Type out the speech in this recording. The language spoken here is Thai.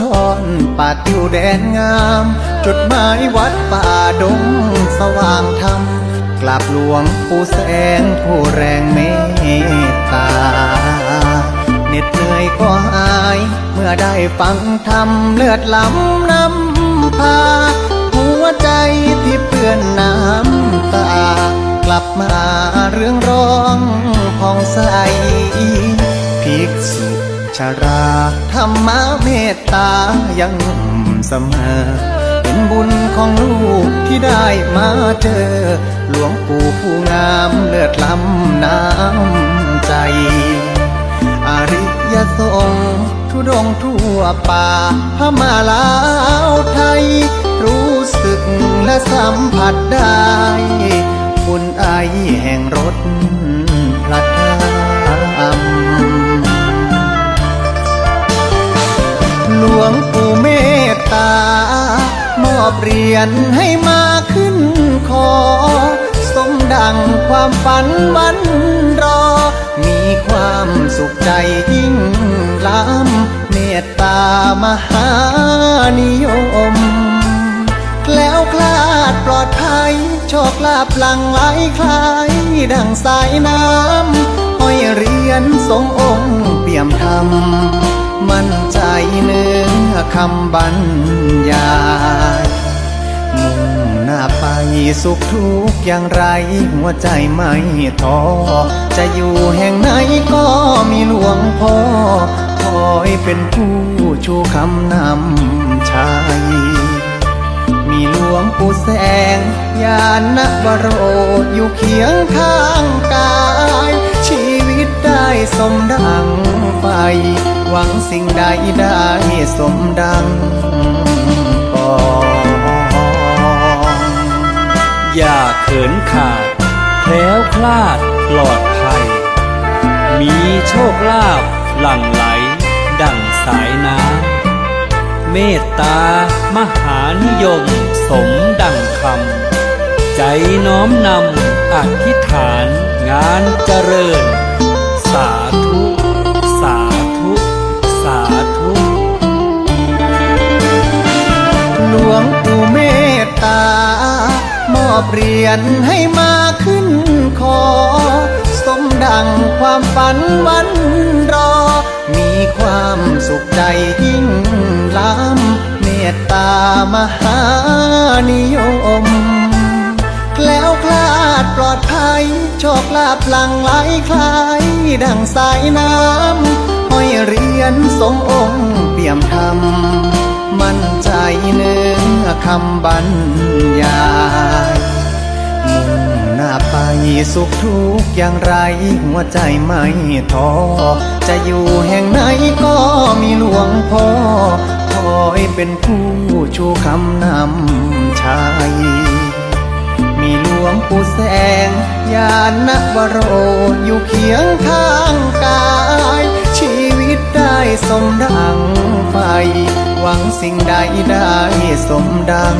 ทอนป่าติวแดนงาม จุดหมายวัดป่าดงสว่างธรรมกราบหลวงปู่แสงผู้แรงเมตตาเหน็ดเหนื่อยก็หาย เมื่อได้ฟังธรรมเลือดล้ำนำพา หัวใจที่เปื้อนน้ำตา กลับมาเรื่องร้องผ่องใส ชาราธรรมเมตตายังเสมอ เป็นบุญของลูกที่ได้มาเจอ หลวงปู่ผู้งามเลือดล้ำน้ำใจ อริยสงฆ์ทุดงทั่วป่าพมาลาวไทย รู้สึกและสัมผัสได้ บุญไอแห่งรถพระธร อบเรียญให้มาขึ้นคอ สมดังความฝันวันรอ มีความสุขใจยิ่งล้ำเมตตามหานิยม แล้วคลาดปลอดภัยโชคลาภหลังไหลคลายดังสายน้ำห้อยเรียญทรงองค์เปี่ยมธรรมมั่นใจเนื้อคำบรรยายาไปสุขทุกข์อย่างไร หัวใจไม่ท้อจะอยู่แห่งไหนก็มีหลวงพ่อคอยเป็นผู้ชูคำนำชัยมีหลวงปู่แสงยานวโรอยู่เคียงข้างกาย ชีวิตได้สมดังไป หวังสิ่งใดได้สมดังปอ อย่าเขินขาดแคล้วคลาดปลอดภัย มีโชคลาภหลั่งไหล ดั่งสายน้ำเมตตามหานิยมสมดังคำ ใจน้อมนำอธิษฐานงานเจริญ สาธุ สาธุ สาธุหลวงปู่เมตตา อบเรียญให้มาขึ้นคอ สมดังความฝันวันรอ มีความสุขใจยิ่งล้ำเมตตามหานิยม แล้วคลาดปลอดภัย โชคลาภหลังไหลคลาย ดังสายน้ำห้อยเรียญทรงองค์เปี่ยมธรรมมั่นใจ เนื้อคำบรรยายมุ่งหน้าไปสุขทุกอย่างไร หัวใจไม่ท้อจะอยู่แห่งไหนก็มีหลวงพ่อคอยเป็นผู้ชูคำนำชัยมีหลวงปู่แสงยานวโรอยู่เคียงข้างกาย ชีวิตได้สมดังไฟ หวังสิ่งใดได้สมดัง